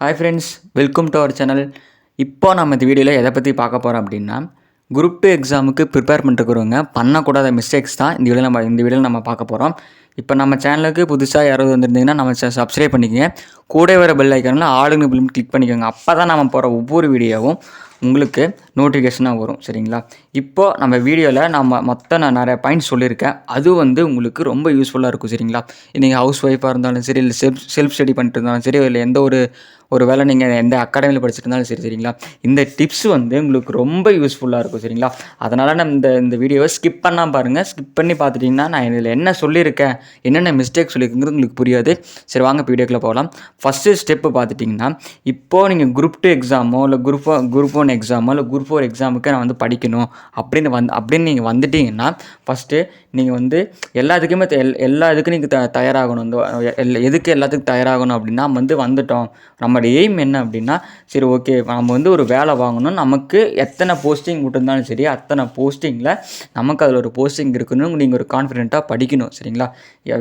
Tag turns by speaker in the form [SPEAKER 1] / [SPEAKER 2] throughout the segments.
[SPEAKER 1] Hi friends welcome to our channel இப்போ நம்ம இந்த வீடியோவில் எதை பற்றி பார்க்க போகிறோம் அப்படின்னா குரூப் டூ எக்ஸாமுக்கு ப்ரிப்பேர் பண்ணிருக்கிறவங்க பண்ணக்கூடாத மிஸ்டேக்ஸ் தான் இந்த வீடியோ நம்ம இந்த வீடியோவில் நம்ம பார்க்க போகிறோம் இப்போ நம்ம சேனலுக்கு புதுசாக யாராவது வந்திருந்தீங்கன்னா நம்ம சப்ஸ்கிரைப் பண்ணிக்கோங்க. கூட வர பெல் ஐக்கானில் ஆளுங்க பில் கிளிக் பண்ணிக்கோங்க. அப்போ தான் நம்ம போகிற ஒவ்வொரு வீடியோவும் உங்களுக்கு நோட்டிஃபிகேஷனாக வரும். சரிங்களா? இப்போது நம்ம வீடியோவில் நம்ம மொத்தம் நான் நிறைய பாயிண்ட்ஸ் சொல்லியிருக்கேன். அது வந்து உங்களுக்கு ரொம்ப யூஸ்ஃபுல்லாக இருக்கும் சரிங்களா? நீங்கள் ஹவுஸ் ஒய்ஃபாக இருந்தாலும் சரி இல்லை செல்ஃப் செல்ஃப் ஸ்டடி பண்ணிட்டு இருந்தாலும் சரி இல்லை எந்த ஒரு ஒரு வேளை நீங்கள் எந்த அகாடமியில் படிச்சுட்டு இருந்தாலும் சரி சரிங்களா? இந்த டிப்ஸ் வந்து உங்களுக்கு ரொம்ப யூஸ்ஃபுல்லாக இருக்கும் சரிங்களா? அதனால் நான் இந்த இந்த வீடியோவை ஸ்கிப் பண்ணால் பாருங்கள் ஸ்கிப் பண்ணி பார்த்துட்டிங்கன்னா நான் இதில் என்ன சொல்லியிருக்கேன் என்னென்ன மிஸ்டேக் சொல்லியிருக்குங்கிறது உங்களுக்கு புரியாது. சரி வாங்க வீடியோக்குள்ளே போகலாம். ஃபஸ்ட்டு ஸ்டெப்பு பார்த்துட்டிங்கன்னா இப்போது நீங்கள் குரூப் டூ எக்ஸாமோ இல்லை குரூப் குரூப் ஒன் எக்ஸாமோ இல்லை குரூப் ஃபோர் எக்ஸாமுக்கு நான் வந்து படிக்கணும். அப்படின்னு வந் அப்படின்னு நீங்கள் வந்துட்டீங்கன்னா ஃபஸ்ட்டு நீங்கள் வந்து எல்லாத்துக்குமே எல் எல்லா இதுக்கும் நீங்கள் த தயாராகணும். இந்த எல் எதுக்கு எல்லாத்துக்கும் தயாராகணும் அப்படின்னா வந்து வந்துட்டோம். நம்மளோட எய்ம் என்ன அப்படின்னா சரி ஓகே நம்ம வந்து ஒரு வேலை வாங்கணும். நமக்கு எத்தனை போஸ்டிங் விட்டுருந்தாலும் சரி அத்தனை போஸ்டிங்கில் நமக்கு அதில் ஒரு போஸ்டிங் இருக்குன்னு நீங்கள் ஒரு கான்ஃபிடென்ட்டாக படிக்கணும் சரிங்களா?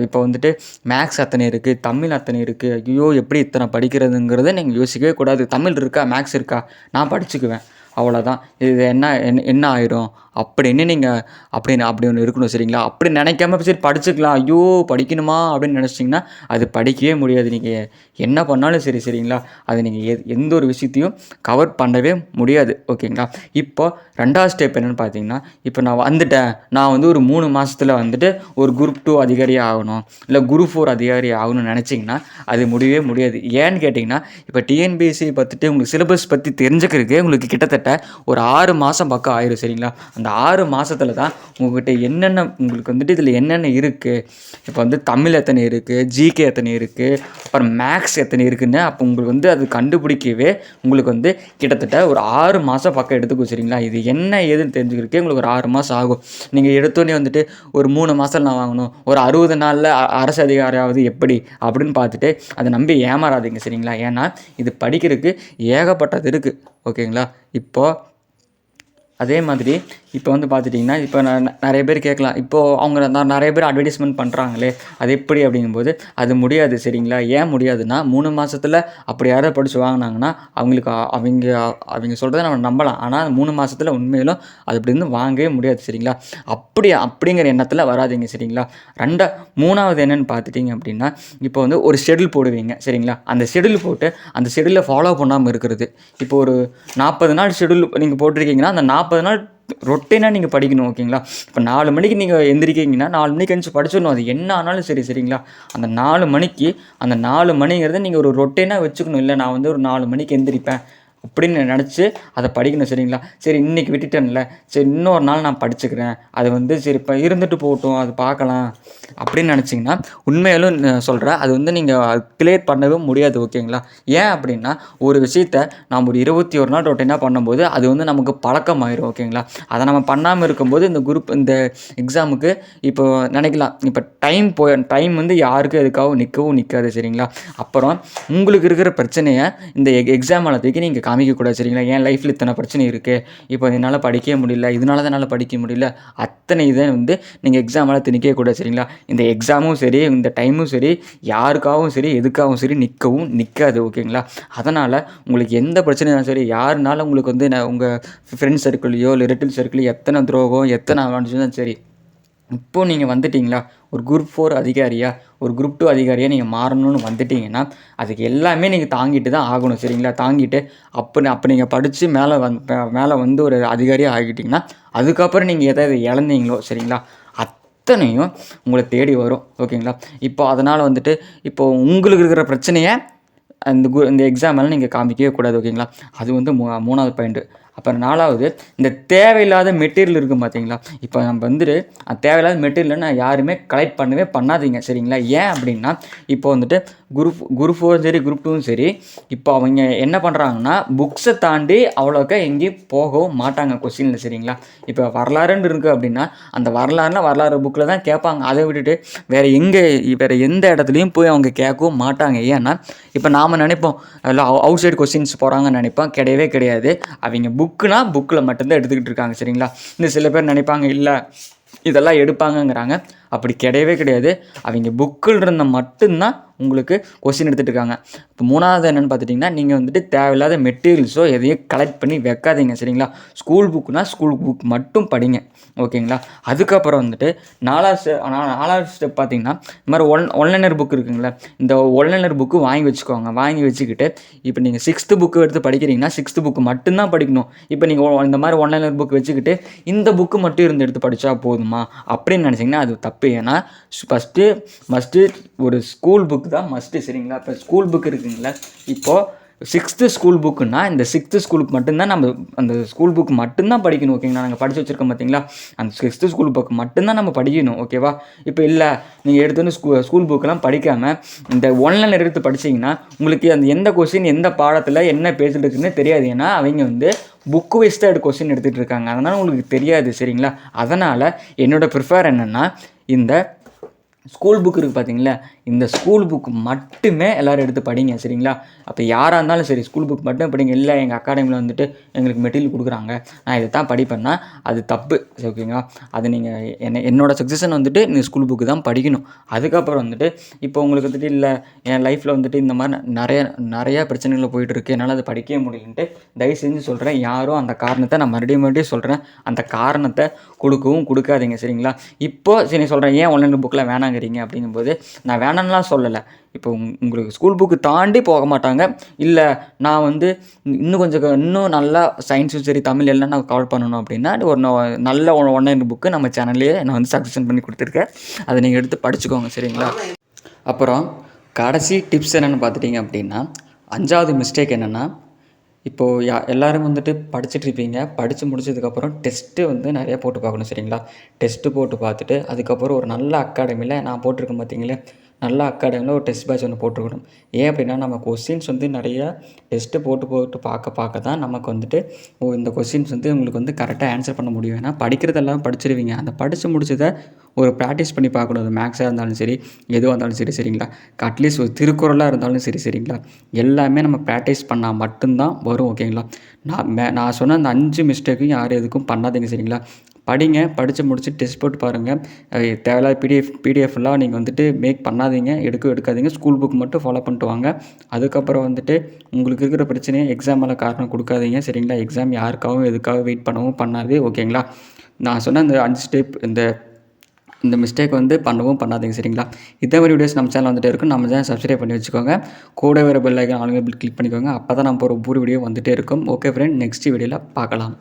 [SPEAKER 1] இப்போ வந்துட்டு மேக்ஸ் அத்தனை இருக்குது தமிழ் அத்தனை இருக்குது ஐயோ எப்படி இத்தனை படிக்கிறதுங்கிறத நீங்கள் யோசிக்கவே கூடாது. தமிழ் இருக்கா மேக்ஸ் இருக்கா? நான் படிச்சுக்குவேன். அவ்வளோதான் இது என்ன என்ன என்ன ஆயிரும்? அப்படின்னு நீங்கள் அப்படின்னு அப்படி ஒன்று இருக்கணும் சரிங்களா? அப்படி நினைக்காம சரி படிச்சுக்கலாம். ஐயோ படிக்கணுமா? அப்படின்னு நினச்சிங்கன்னா அது படிக்கவே முடியாது. நீங்கள் என்ன பண்ணாலும் சரி சரிங்களா? அது நீங்கள் எ எந்த ஒரு விஷயத்தையும் கவர் பண்ணவே முடியாது. ஓகேங்களா? இப்போ ரெண்டாவது ஸ்டெப் என்னென்னு பார்த்தீங்கன்னா இப்போ நான் வந்துட்டேன். நான் வந்து ஒரு மூணு மாதத்தில் வந்துட்டு ஒரு குரூப் டூ அதிகாரி ஆகணும். இல்லை குரூப் ஃபோர் அதிகாரி ஆகணும்னு நினச்சிங்கன்னா அது முடியவே முடியாது. ஏன்னு கேட்டிங்கன்னா இப்போ டிஎன்பிஎஸ்சி பற்றிட்டு உங்களுக்கு சிலபஸ் பற்றி தெரிஞ்சுக்கிறதுக்கு உங்களுக்கு கிட்டத்தட்ட ஒரு ஆறு மாதம் பக்கம் ஆயிரும் சரிங்களா? அந்த ஆறு மாதத்துல தான் உங்கள்கிட்ட என்னென்ன உங்களுக்கு வந்துட்டு இதில் என்னென்ன இருக்குது இப்போ வந்து தமிழ் எத்தனை இருக்குது ஜிகே எத்தனை இருக்குது அப்புறம் மேக்ஸ் எத்தனை இருக்குன்னு அப்போ உங்களுக்கு வந்து அது கண்டுபிடிக்கவே உங்களுக்கு வந்து கிட்டத்தட்ட ஒரு ஆறு மாதம் பக்கம் எடுத்துக்கும் சரிங்களா? இது என்ன ஏதுன்னு தெரிஞ்சுக்கிறதுக்கே உங்களுக்கு ஒரு ஆறு மாதம் ஆகும். நீங்கள் எடுத்தோடனே வந்துட்டு ஒரு மூணு மாதம் நான் வாங்கணும். ஒரு அறுபது நாளில் அரசு அதிகாரியாவது எப்படி அப்படின்னு பார்த்துட்டு அதை நம்பி ஏமாறாதீங்க சரிங்களா? ஏன்னா இது படிக்கிறதுக்கு ஏகப்பட்டது இருக்குது ஓகேங்களா? இப்போது அதே மாதிரி இப்போ வந்து பார்த்துட்டிங்கன்னா இப்போ நான் நிறைய பேர் கேட்கலாம். இப்போது அவங்க நான் நிறைய பேர் அட்வர்டைஸ்மெண்ட் பண்ணுறாங்களே அது எப்படி அப்படிங்கும்போது அது முடியாது சரிங்களா? ஏன் முடியாதுன்னா மூணு மாதத்தில் அப்படி யாராவது படித்து வாங்கினாங்கன்னா அவங்களுக்கு அவங்க அவங்க சொல்கிறத நம்ம நம்பலாம். ஆனால் மூணு மாதத்தில் உண்மையிலும் அது அப்படி இருந்து வாங்கவே முடியாது சரிங்களா? அப்படி அப்படிங்கிற எண்ணத்தில் வராதீங்க சரிங்களா? ரெண்டா மூணாவது என்னென்னு பார்த்துட்டிங்க அப்படின்னா இப்போ வந்து ஒரு ஷெடியூல் போடுவீங்க சரிங்களா? அந்த ஷெடியூல் போட்டு அந்த ஷெடியூலை ஃபாலோ பண்ணாமல் இருக்கிறது. இப்போ ஒரு நாற்பது நாள் ஷெடியூல் நீங்கள் போட்டிருக்கீங்கன்னா அந்த நாற்பது நாள் ரொட்டீனாக நீங்கள் படிக்கணும் ஓகேங்களா? இப்போ நாலு மணிக்கு நீங்கள் எந்திரிக்கிங்கன்னா நாலு மணிக்கு எழுந்து படிச்சிடணும். அது என்ன ஆனாலும் சரி சரிங்களா? அந்த நாலு மணிக்கு அந்த நாலு மணிங்கிறத நீங்கள் ஒரு ரொட்டீனாக வச்சுக்கணும். இல்லை நான் வந்து ஒரு நாலு மணிக்கு எந்திரிப்பேன். அப்படின்னு நினச்சி அதை படிக்கணும் சரிங்களா? சரி இன்னைக்கு விட்டுட்டேன்ல. சரி இன்னொரு நாள் நான் படிச்சுக்கிறேன். அது வந்து சரி இப்போ இருந்துட்டு போகட்டும் அது பார்க்கலாம். அப்படின்னு நினச்சிங்கன்னா உண்மையிலும் சொல்கிறேன் அது வந்து நீங்கள் கிளியர் பண்ணவே முடியாது ஓகேங்களா? ஏன் அப்படின்னா ஒரு விஷயத்த நாம் ஒரு இருபத்தி ஒரு நாள் ரொட்டீனாக பண்ணும்போது அது வந்து நமக்கு பழக்கம் ஆயிரும் ஓகேங்களா? அதை நம்ம பண்ணாமல் இருக்கும்போது இந்த குரூப் இந்த எக்ஸாமுக்கு இப்போ நினைக்கலாம். இப்போ டைம் போய் டைம் வந்து யாருக்கும் எதுக்காகவும் நிற்கவும் நிற்காது சரிங்களா? அப்புறம் உங்களுக்கு இருக்கிற பிரச்சனையை இந்த எக்ஸாம் அளத்துக்கு நீங்கள் காமிக்கக்கூடாது சரிங்களா என் லைஃப்பில் இத்தனை பிரச்சனை இருக்குது இப்போ என்னால் படிக்கவே முடியல. இதனால தான் என்னால் படிக்க முடியல. அத்தனை இதை வந்து நீங்கள் எக்ஸாமால் திணிக்கவே கூடாது சரிங்களா இந்த எக்ஸாமும் சரி இந்த டைமும் சரி யாருக்காகவும் சரி எதுக்காகவும் சரி நிற்கவும் நிற்காது ஓகேங்களா? அதனால் உங்களுக்கு எந்த பிரச்சனையும் சரி யாருனால உங்களுக்கு வந்து நான் உங்கள் ஃப்ரெண்ட் சர்க்கிளையோ இல்லை ரிலேட்டிவ் சர்க்கிளையோ எத்தனை துரோகம் எத்தனை அவமானம் சரி இப்போது நீங்கள் வந்துட்டீங்களா? ஒரு குரூப் ஃபோர் அதிகாரியாக ஒரு குரூப் டூ அதிகாரியாக நீங்கள் மாறணும்னு வந்துட்டீங்கன்னா அதுக்கு எல்லாமே நீங்கள் தாங்கிட்டு தான் ஆகணும் சரிங்களா? தாங்கிட்டு அப்போ அப்போ நீங்கள் படித்து மேலே வந் மேலே வந்து ஒரு அதிகாரியாக ஆகிட்டிங்கன்னா அதுக்கப்புறம் நீங்கள் எதாவது இழந்தீங்களோ சரிங்களா? அத்தனையும் உங்களை தேடி வரும் ஓகேங்களா? இப்போ அதனால் வந்துட்டு இப்போ உங்களுக்கு இருக்கிற பிரச்சனையை அந்த கு இந்த எக்ஸாமெல்லாம் நீங்கள் காமிக்கவே கூடாது ஓகேங்களா? அது வந்து மூ மூணாவது பாயிண்ட்டு அப்புறம் நாலாவது இந்த தேவையில்லாத மெட்டீரியல் இருக்கும் பார்த்தீங்களா இப்போ நம்ம வந்துட்டு அந்த தேவையில்லாத மெட்டீரியலை நான் யாருமே கலெக்ட் பண்ணவே பண்ணாதீங்க சரிங்களா? ஏன் அப்படின்னா இப்போ வந்துட்டு குரூப் குரூப் ஃபோரும் சரி குரூப் டூவும் சரி இப்போ அவங்க என்ன பண்ணுறாங்கன்னா புக்ஸை தாண்டி அவ்வளோக்கா எங்கேயும் போகவும் மாட்டாங்க கொஸ்டினில் சரிங்களா? இப்போ வரலாறுன்னு இருக்குது அப்படின்னா அந்த வரலாறுனா வரலாறு புக்கில் தான் கேட்பாங்க. அதை விட்டுட்டு வேறு எங்கே வேறு எந்த இடத்துலையும் போய் அவங்க கேட்கவும் மாட்டாங்க. ஏன்னா இப்போ நாம் நினைப்போம் அதில் அவுட் சைடு கொஸ்டின்ஸ் போகிறாங்கன்னு நினைப்போம். கிடையவே கிடையாது. அவங்க புக் புக்குனா புக்கில் மட்டும்தான் எடுத்துக்கிட்டு இருக்காங்க சரிங்களா? இந்த சில பேர் நினைப்பாங்க இல்லை இதெல்லாம் எடுப்பாங்கங்கிறாங்க. அப்படி கிடையவே கிடையாது. அவங்க புக்கில் இருந்த மட்டும்தான் உங்களுக்கு கொஸ்டின் எடுத்துகிட்டு இருக்காங்க இப்போ மூணாவது என்னென்னு பார்த்துட்டிங்கன்னா நீங்கள் வந்துட்டு தேவையில்லாத மெட்டீரியல்ஸோ எதையும் கலெக்ட் பண்ணி வைக்காதீங்க சரிங்களா? ஸ்கூல் புக்குனா ஸ்கூல் புக் மட்டும் படிங்க ஓகேங்களா அதுக்கப்புறம் வந்துட்டு நாலாவது ஸ்டெப் நாலாவது ஸ்டெப் பார்த்தீங்கன்னா இந்த மாதிரி ஒன் ஒன்லைனர் புக் இருக்குங்களா இந்த ஒன்லைனர் புக்கு வாங்கி வச்சுக்கோங்க. வாங்கி வச்சுக்கிட்டு இப்போ நீங்கள் சிக்ஸ்த்து புக்கு எடுத்து படிக்கிறீங்கன்னா சிக்ஸ்த்து புக்கு மட்டும்தான் படிக்கணும். இப்போ நீங்கள் இந்த மாதிரி ஒன்லைனர் புக் வச்சுக்கிட்டு இந்த புக்கு மட்டும் இருந்து எடுத்து படித்தா போதுமா? அப்படின்னு நினச்சிங்கன்னா அது தப்பு ஏன்னா ஃபஸ்ட்டு மஸ்ட்டு ஒரு ஸ்கூல் புக் தான் மஸ்ட்டு சரிங்களா? இப்போ ஸ்கூல் புக் இருக்குங்களா இப்போது சிக்ஸ்த்து ஸ்கூல் புக்குன்னா இந்த சிக்ஸ்த்து ஸ்கூலுக்கு மட்டும்தான் நம்ம அந்த ஸ்கூல் புக் மட்டும்தான் படிக்கணும் ஓகேங்களா நாங்கள் படித்து வச்சுருக்கோம் பார்த்தீங்களா அந்த சிக்ஸ்த்து ஸ்கூல் புக் மட்டும்தான் நம்ம படிக்கணும் ஓகேவா இப்போ இல்லை நீங்கள் எடுத்துன்னு ஸ்கூ ஸ்கூல் புக்கெலாம் படிக்காமல் இந்த ஒன்லைன் எடுத்து படிச்சிங்கன்னா உங்களுக்கு அந்த எந்த கொஸ்டின் எந்த பாடத்தில் என்ன பேசிட்டு இருக்குன்னு தெரியாது. ஏன்னா அவங்க வந்து புக்கு வைஸ் தான் கொஸ்டின் எடுத்துகிட்டு இருக்காங்க. அதனால் உங்களுக்கு தெரியாது சரிங்களா? அதனால் என்னோடய ப்ரிஃபர் என்னென்னா இந்த ஸ்கூல் புக் இருக்குது பார்த்தீங்களா இந்த ஸ்கூல் புக் மட்டுமே எல்லோரும் எடுத்து படிங்க சரிங்களா? அப்போ யாராக இருந்தாலும் சரி ஸ்கூல் புக் மட்டும் படிங்க. இல்லை எங்கள் அகாடமியில் வந்துட்டு எங்களுக்கு மெட்டீரியல் கொடுக்குறாங்க. நான் இதை தான் படிப்பேன்னா அது தப்பு சரி ஓகேங்களா அது நீங்கள் என்ன என்னோடய சக்ஸஷன் வந்துட்டு நீ ஸ்கூல் புக்கு தான் படிக்கணும். அதுக்கப்புறம் வந்துட்டு இப்போ உங்களுக்கு வந்துட்டு இல்லை என் லைஃப்பில் வந்துட்டு இந்த மாதிரி நிறைய நிறையா பிரச்சனைகள் போயிட்டு இருக்கு. என்னால் அதை படிக்கவே முடியலன்ட்டு தயவு செஞ்சு சொல்கிறேன் யாரும் அந்த காரணத்தை நான் மறுபடியும் மறுபடியும் சொல்கிறேன் அந்த காரணத்தை கொடுக்கவும் கொடுக்காதீங்க சரிங்களா? இப்போது சரி சொல்கிறேன் ஏன் ஆன்லைன் புக்கில் வேணாங்க வேணாங்கிறீங்க அப்படிங்கும்போது நான் வேணாம்லாம் சொல்லலை. இப்போ உங்களுக்கு ஸ்கூல் புக்கு தாண்டி போக மாட்டாங்க. இல்லை நான் வந்து இன்னும் கொஞ்சம் இன்னும் நல்லா சயின்ஸும் சரி தமிழ் எல்லாம் நான் கவர் பண்ணணும் அப்படின்னா ஒரு நல்ல ஒன் ஒன்லைன் புக்கு நம்ம சேனல்லையே நான் வந்து சஜஷன் பண்ணி கொடுத்துருக்கேன். அதை நீங்கள் எடுத்து படிச்சுக்கோங்க சரிங்களா? அப்புறம் கடைசி டிப்ஸ் என்னென்னு பார்த்துட்டிங்க அப்படின்னா அஞ்சாவது மிஸ்டேக் என்னென்னா இப்போது யா எல்லோரும் வந்துட்டு படிச்சுட்ருப்பீங்க படித்து முடிச்சதுக்கப்புறம் டெஸ்ட்டு வந்து நிறையா போட்டு பார்க்கணும் சரிங்களா? டெஸ்ட்டு போட்டு பார்த்துட்டு அதுக்கப்புறம் ஒரு நல்ல அகாடமியில் நான் போட்டிருக்கேன் பார்த்தீங்களே நல்ல அக்காடமியில் ஒரு டெஸ்ட் பேட்ச் ஒன்று போட்டுருக்கணும். ஏன் அப்படின்னா நம்ம கொஸ்டின்ஸ் வந்து நிறையா டெஸ்ட்டு போட்டு போட்டு பார்க்க பார்க்க தான் நமக்கு வந்துட்டு ஓ இந்த கொஸ்டின்ஸ் வந்து உங்களுக்கு வந்து கரெக்டாக ஆன்சர் பண்ண முடியும். ஏன்னா படிக்கிறதெல்லாம் படிச்சிருவீங்க. அந்த படித்து முடிச்சதை ஒரு ப்ராக்டிஸ் பண்ணி பார்க்கணும். அது மேக்ஸாக இருந்தாலும் சரி எதுவாக இருந்தாலும் சரி சரிங்களா? அட்லீஸ்ட் ஒரு திருக்குறளாக இருந்தாலும் சரி சரிங்களா? எல்லாமே நம்ம ப்ராக்டிஸ் பண்ணால் மட்டும்தான் வரும் ஓகேங்களா நான் மே நான் சொன்ன அந்த அஞ்சு மிஸ்டேக்கும் யாரும் எதுக்கும் பண்ணாதீங்க சரிங்களா? படிங்க படித்து முடிச்சு டெஸ்ட் போட்டு பாருங்கள் தேவையில்லாத பிடிஎஃப் பிடிஎஃப்லாம் நீங்கள் வந்துட்டு மேக் பண்ணாதீங்க. எடுக்க எடுக்காதீங்க. ஸ்கூல் புக் மட்டும் ஃபாலோ பண்ணிட்டு வாங்க. அதுக்கப்புறம் வந்துட்டு உங்களுக்கு இருக்கிற பிரச்சனையை எக்ஸாம் மேலே காரணம் கொடுக்காதீங்க. சரிங்களா? எக்ஸாம் யாருக்காகவும் எதுக்காக வெயிட் பண்ணவும் பண்ணாது. ஓகேங்களா? நான் சொன்ன அந்த அஞ்சு ஸ்டெப் இந்த இந்த மிஸ்டேக் வந்து பண்ணவும் பண்ணாதீங்க. சரிங்களா? இதே மாதிரி வீடியோஸ் நம்ம சேனல் வந்துட்டே இருக்கும். நம்ம சேனல் சப்ஸ்கிரைப் பண்ணி வச்சுக்கோங்க. கூட வேறு பெல் ஐக்கன் ஆளுங்க கிளிக் பண்ணிக்கோங்க. அப்போ தான் நம்ம ஒரு ஒவ்வொரு வீடியோ வந்துகிட்டே இருக்கும். ஓகே ஃப்ரெண்ட் நெக்ஸ்ட் வீடியோவில் பார்க்கலாம்.